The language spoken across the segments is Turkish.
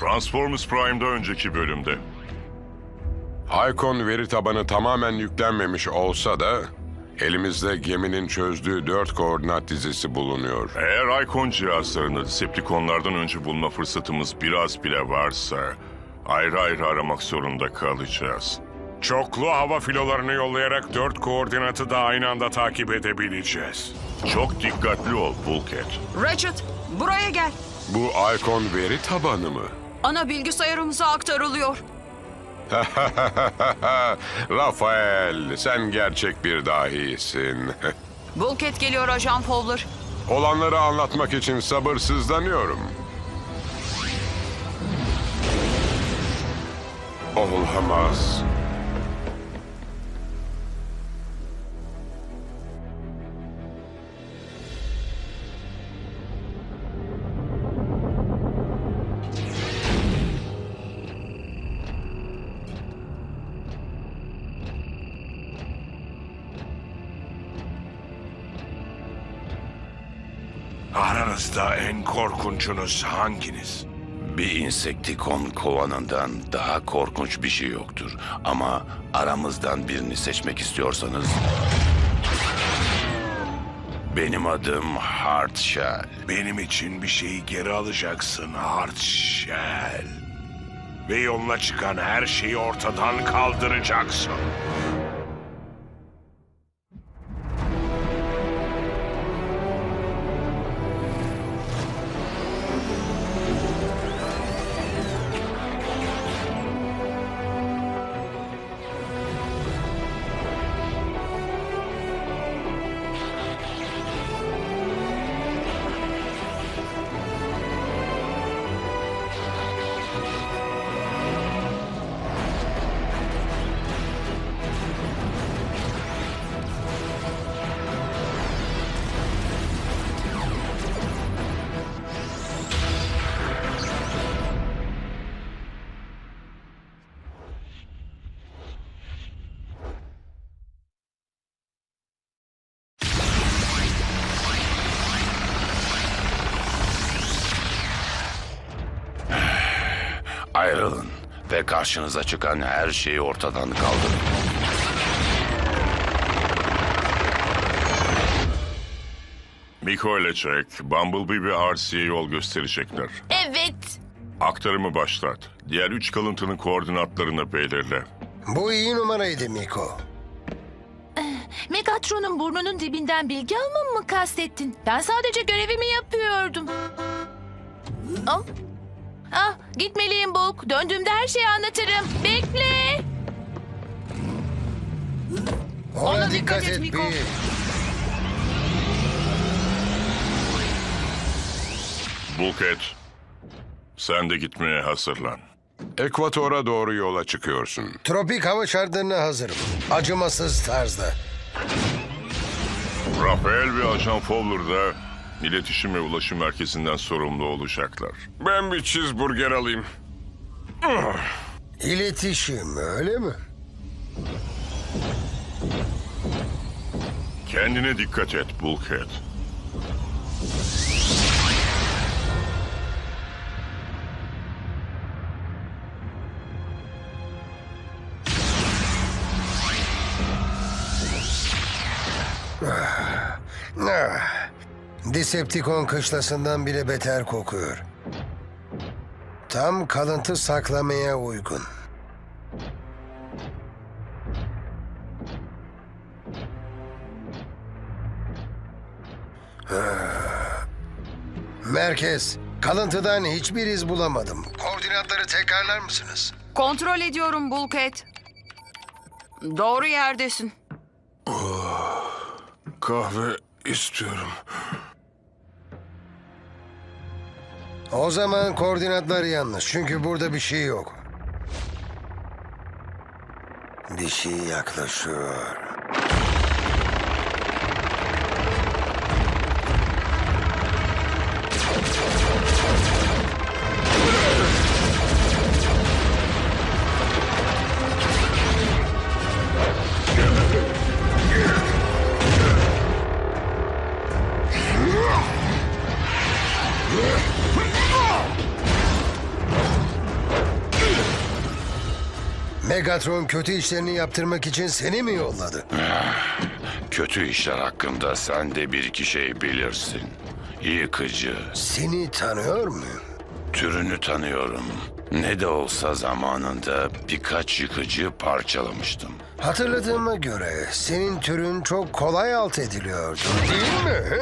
Transformers Prime'da önceki bölümde. Icon veri tabanı tamamen yüklenmemiş olsa da elimizde geminin çözdüğü dört koordinat dizisi bulunuyor. Eğer Icon cihazlarını Decepticonlardan önce bulma fırsatımız biraz bile varsa... ...ayrı ayrı aramak zorunda kalacağız. Çoklu hava filolarını yollayarak dört koordinatı da aynı anda takip edebileceğiz. Çok dikkatli ol Bulkhead. Ratchet, buraya gel. Bu Icon veri tabanı mı? Ana bilgisayarımıza aktarılıyor. Rafael, sen gerçek bir dahisin. Bulket geliyor Ajan Fowler. Olanları anlatmak için sabırsızlanıyorum. Olamaz. Aranızda korkunçunuz hanginiz? Bir insektikon kovanından daha korkunç bir şey yoktur. Ama aramızdan birini seçmek istiyorsanız... Benim adım Hardshell. Benim için bir şeyi geri alacaksın Hardshell. Ve yoluna çıkan her şeyi ortadan kaldıracaksın. Karşınıza çıkan her şeyi ortadan kaldırın. Miko ile Jack, Bumblebee ve RC'ye yol gösterecekler. Evet. Aktarımı başlat. Diğer üç kalıntının koordinatlarını belirle. Bu iyi numaraydı Miko. Megatron'un burnunun dibinden bilgi almamı mı kastettin? Ben sadece görevimi yapıyordum. Ah, ah gitmeliyim Bulk. Döndüğümde her şeyi anlatırım. Bekle. Ona, dikkat, et, Miko. bir. Bulkhead, sen de gitmeye hazırlan. Ekvatora doğru yola çıkıyorsun. Tropik hava şartlarına hazırım. Acımasız tarzda. Rafael ve Ajan Fowler da iletişim ve ulaşım merkezinden sorumlu olacaklar. Ben bir cheeseburger alayım. İletişim öyle mi? Kendine dikkat et Bulkhead. Ah, Decepticon kışlasından bile beter kokuyor. Tam kalıntı saklamaya uygun. Ah. Merkez, kalıntıdan hiçbir iz bulamadım. Koordinatları tekrarlar mısınız? Kontrol ediyorum Bulket. Doğru yerdesin. Kahve istiyorum. O zaman koordinatlar yanlış. Çünkü burada bir şey yok. Bir şey yaklaşıyor. Megatron kötü işlerini yaptırmak için seni mi yolladı? Kötü işler hakkında sen de bir iki şey bilirsin. Yıkıcı, Seni tanıyor muyum? türünü tanıyorum. Ne de olsa zamanında birkaç yıkıcı parçalamıştım. Hatırladığıma göre senin türün çok kolay alt ediliyordu değil mi?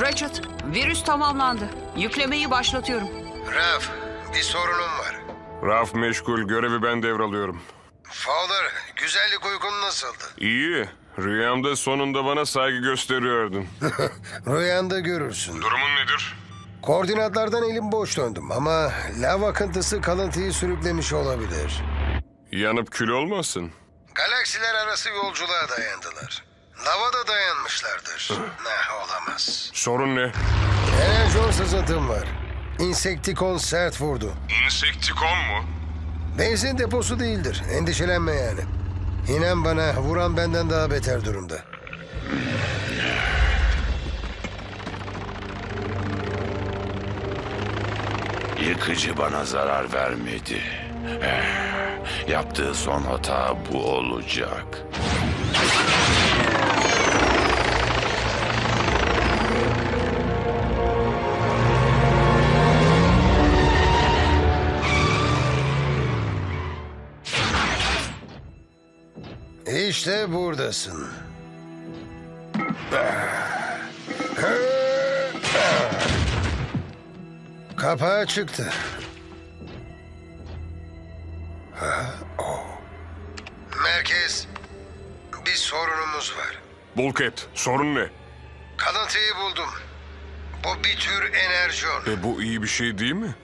Ratchet, virüs tamamlandı. Yüklemeyi başlatıyorum. Raf, bir sorunum var. Raf meşgul, görevi ben devralıyorum. Fowler, güzellik uykun nasıldı? İyi, rüyamda sonunda bana saygı gösteriyordun. Rüyanda görürsün. Durumun nedir? Koordinatlardan elim boş döndüm ama lav akıntısı kalıntıyı sürüklemiş olabilir. Yanıp kül olmasın. Galaksiler arası yolculuğa dayandılar. Lava da dayanmışlardır. ne olamaz. Sorun ne? Enerjon sızıntım var. Insektikon sert vurdu. İnsektikon mu? Benzin deposu değildir. Endişelenme yani. İnan bana vuran benden daha beter durumda. Yıkıcı bana zarar vermedi. Eh, yaptığı son hata bu olacak. İşte buradasın. Kapağı çıktı. Ha, o. Merkez, bir sorunumuz var. Bulket, sorun ne? Kalıntıyı buldum. Bu bir tür enerjon. E bu iyi bir şey değil mi?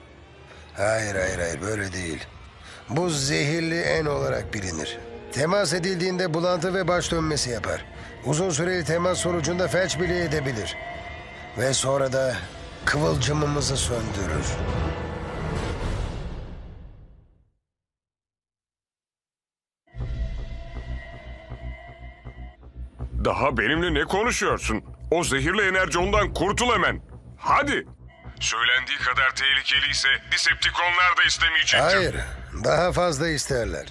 Hayır hayır hayır böyle değil. Bu zehirli en olarak bilinir. Temas edildiğinde bulantı ve baş dönmesi yapar. Uzun süreli temas sonucunda felç bile edebilir. Ve sonra da kıvılcımımızı söndürür. Daha benimle ne konuşuyorsun? O zehirli enerji ondan kurtul hemen. Hadi. Söylendiği kadar tehlikeliyse Decepticonlar da istemeyecektir. Hayır, daha fazla isterler.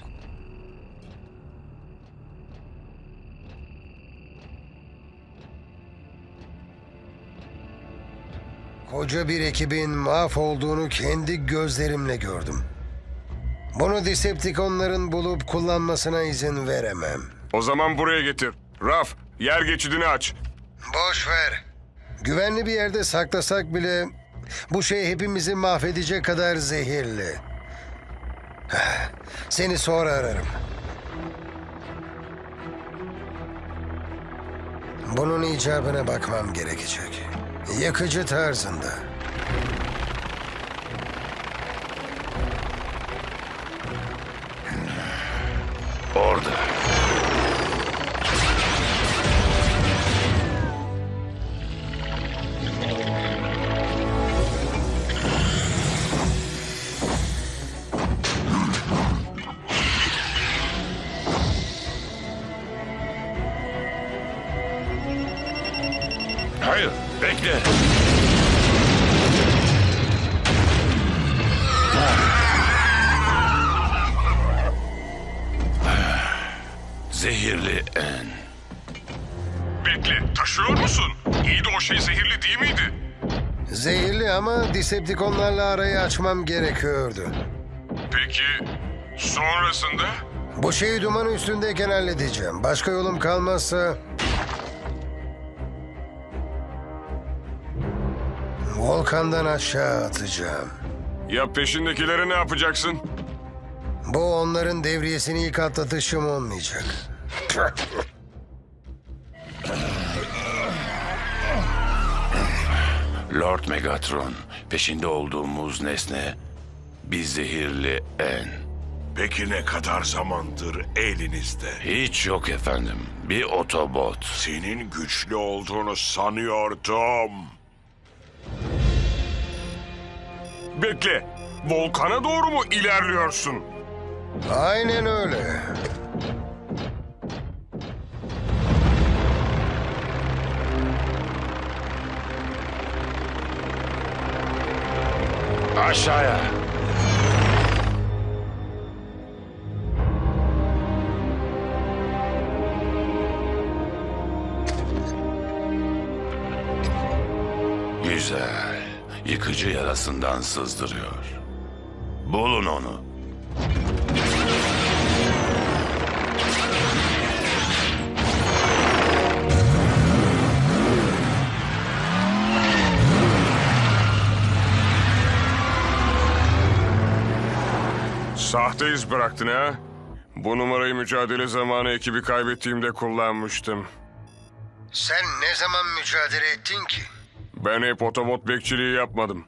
Koca bir ekibin mahvolduğunu kendi gözlerimle gördüm. Bunu Decepticonların bulup kullanmasına izin veremem. O zaman buraya getir. Raf, yer geçidini aç. Boş ver. Güvenli bir yerde saklasak bile bu şey hepimizi mahvedecek kadar zehirli. Seni sonra ararım. Bunun icabına bakmam gerekecek. Yakıcı tarzında. Bekle, taşıyor musun? İyi de o şey zehirli değil miydi? Zehirli ama Decepticonlarla arayı açmam gerekiyordu. Peki, sonrasında? Bu şeyi duman üstündeyken halledeceğim. Başka yolum kalmazsa... Volkandan aşağı atacağım. Ya peşindekileri ne yapacaksın? Bu onların devriyesini ilk atlatışım olmayacak. Lord Megatron, peşinde olduğumuz nesne bir zehirli en. Peki ne kadar zamandır elinizde? Hiç yok efendim. Bir otobot. Senin güçlü olduğunu sanıyordum. Bekle. Volkana doğru mu ilerliyorsun? Aynen öyle. Aşağıya. Güzel. Yıkıcı yarasından sızdırıyor. Bulun onu. Sahte iz bıraktın ha? Bu numarayı mücadele zamanı ekibi kaybettiğimde kullanmıştım. Sen ne zaman mücadele ettin ki? Ben hep otobot bekçiliği yapmadım.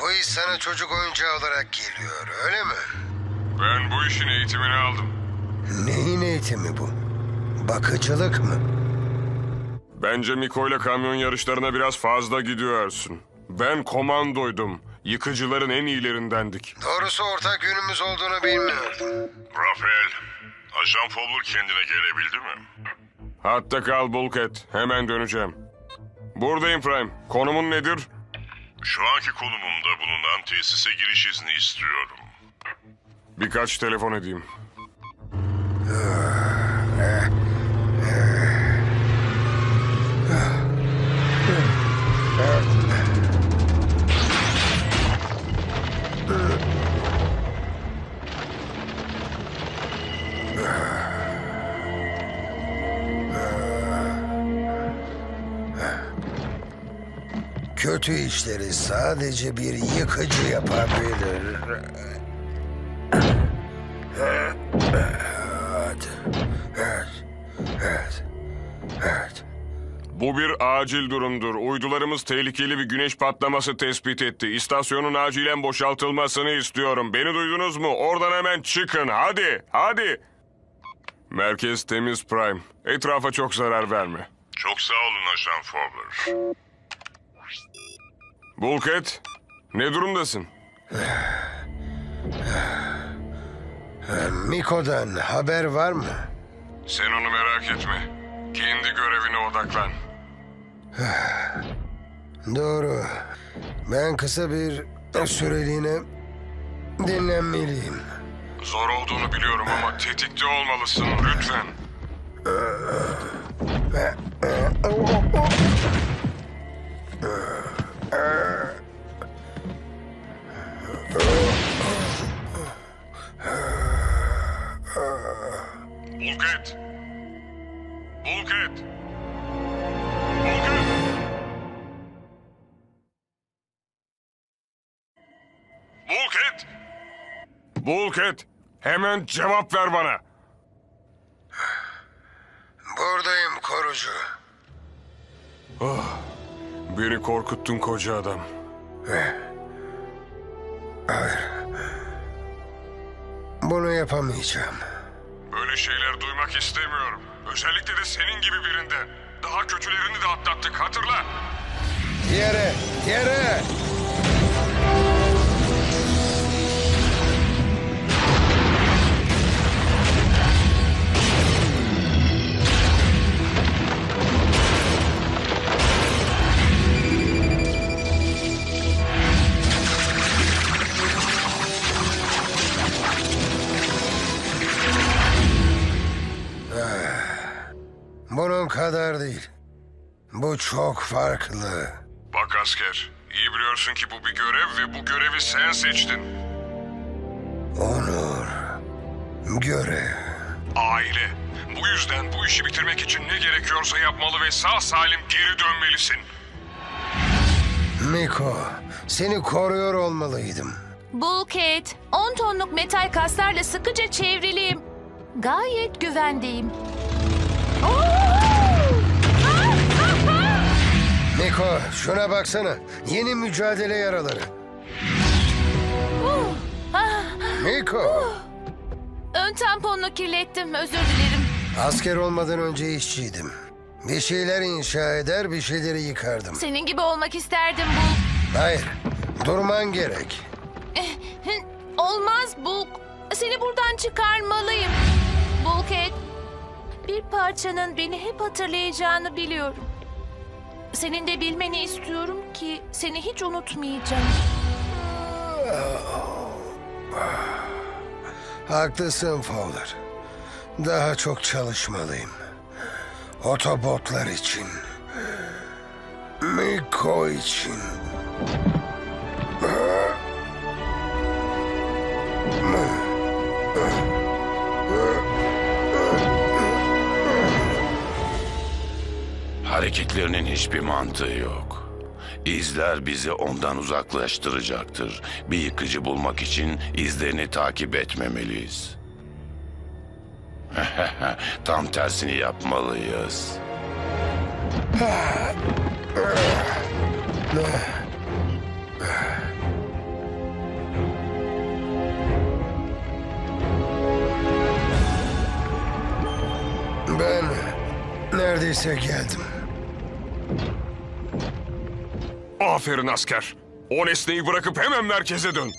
Bu iş sana çocuk oyuncağı olarak geliyor, öyle mi? Ben bu işin eğitimini aldım. Neyin eğitimi bu? Bakıcılık mı? Bence Miko ile kamyon yarışlarına biraz fazla gidiyorsun. Ben komandoydum. Yıkıcıların en iyilerindendik. Doğrusu ortak yönümüz olduğunu bilmiyordum. Rafael, Ajan Fowler kendine gelebildi mi? Hatta kal Bulkhead. Hemen döneceğim. Buradayım Prime. Konumun nedir? Şu anki konumumda bulunan tesise giriş izni istiyorum. Birkaç telefon edeyim. Kötü işleri sadece bir yıkıcı yapabilir. Evet, evet, evet, evet. Bu bir acil durumdur. Uydularımız tehlikeli bir güneş patlaması tespit etti. İstasyonun acilen boşaltılmasını istiyorum. Beni duydunuz mu? Oradan hemen çıkın. Hadi, hadi. Merkez temiz Prime. Etrafa çok zarar verme. Çok sağ olun Ajan Fowler. Bulkhead, ne durumdasın? Miko'dan haber var mı? Sen onu merak etme. Kendi görevine odaklan. Doğru. Ben kısa bir süreliğine dinlenmeliyim. Zor olduğunu biliyorum ama tetikte olmalısın lütfen. Bulkhead! Bulkhead! Bulkhead! Bulkhead! Bulkhead! Hemen cevap ver bana. Buradayım korucu. Beni korkuttun koca adam. Bunu yapamayacağım. Böyle şeyler duymak istemiyorum. Özellikle de senin gibi birinden. Daha kötülerini de atlattık hatırla. Yere, yere! Çok farklı. Bak asker, iyi biliyorsun ki bu bir görev ve bu görevi sen seçtin. Onur. Görev. Aile. Bu yüzden bu işi bitirmek için ne gerekiyorsa yapmalı ve sağ salim geri dönmelisin. Miko, seni koruyor olmalıydım. Bulkhead, 10 tonluk metal kaslarla sıkıca çevriliyim. Gayet güvendeyim. Miko şuna baksana. Yeni mücadele yaraları. Miko. Ön tamponunu kirlettim, özür dilerim. Asker olmadan önce işçiydim. Bir şeyler inşa eder, bir şeyleri yıkardım. Senin gibi olmak isterdim Bulk. Hayır, durman gerek. Olmaz Bulk. Seni buradan çıkarmalıyım. Bulkhead, bir parçanın beni hep hatırlayacağını biliyorum. Senin de bilmeni istiyorum ki seni hiç unutmayacağım. Haklısın Fowler. Daha çok çalışmalıyım. Otobotlar için. Miko için. Hareketlerinin hiçbir mantığı yok. İzler bizi ondan uzaklaştıracaktır. Bir yıkıcı bulmak için izlerini takip etmemeliyiz. Tam tersini yapmalıyız. Ben neredeyse geldim. Aferin asker. O nesneyi bırakıp hemen merkeze dön.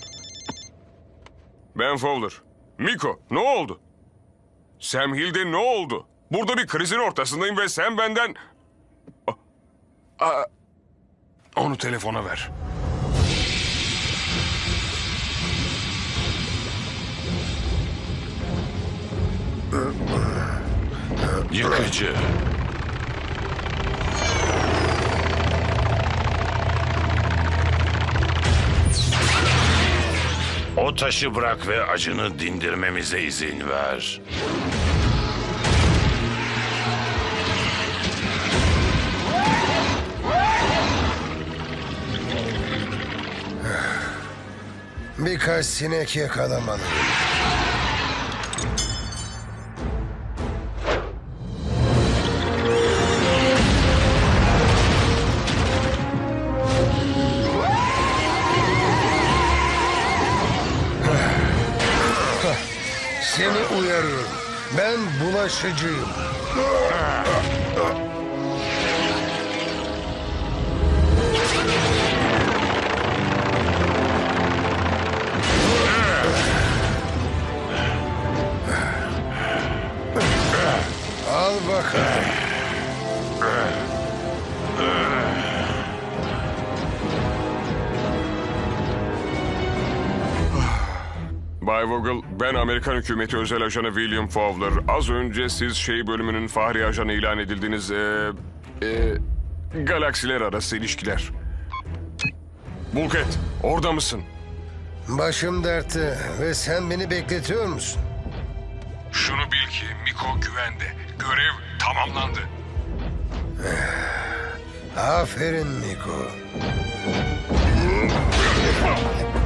Ben Fowler. Miko ne oldu? Sam Hill'de ne oldu? Burada bir krizin ortasındayım ve sen benden... Aa, aa, onu telefona ver. Yıkıcı. O taşı bırak ve acını dindirmemize izin ver. Birkaç sinek yakalamalıyım. Bulaşıcıyım. Al bakalım. Vogel, ben Amerikan hükümeti özel ajanı William Fowler. Az önce siz şey bölümünün fahri ajanı ilan edildiniz. Ee, e, galaksiler arası ilişkiler. Bulket, orada mısın? Başım dertte ve sen beni bekletiyor musun? Şunu bil ki Miko güvende. Görev tamamlandı. Aferin Miko.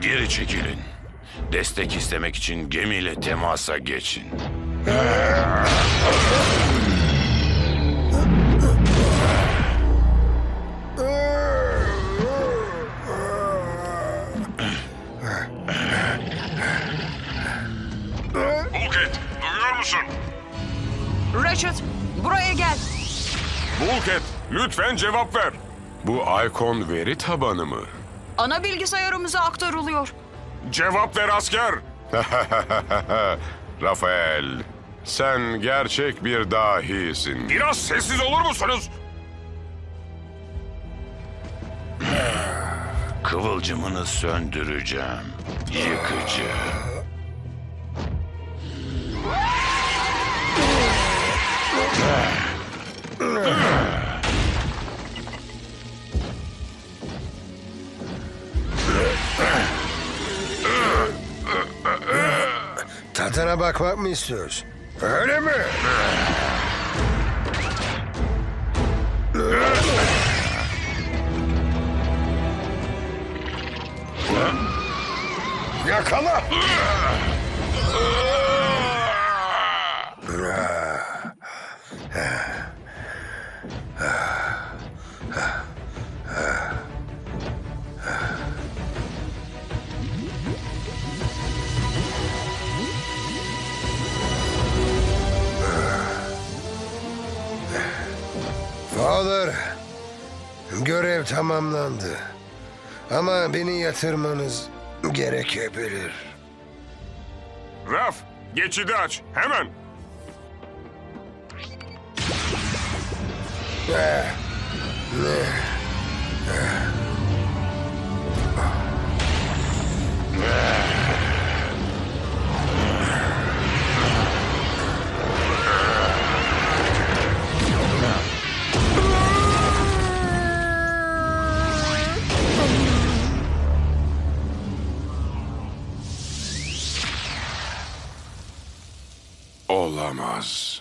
Geri çekilin. Destek istemek için gemiyle temasa geçin. Musun? Richard, buraya gel. Bulket, lütfen cevap ver. Bu Icon veri tabanı mı? Ana bilgisayarımıza aktarılıyor. Cevap ver asker. Rafael, sen gerçek bir dahisin. Biraz sessiz olur musunuz? Kıvılcımını söndüreceğim. Yıkıcı. Tadına bakmak mı istiyoruz? Öyle mi? Yakala! Fowler, görev tamamlandı. Ama beni yatırmanız gerekebilir. Raf, geçidi aç. Hemen. Eh, Olamaz.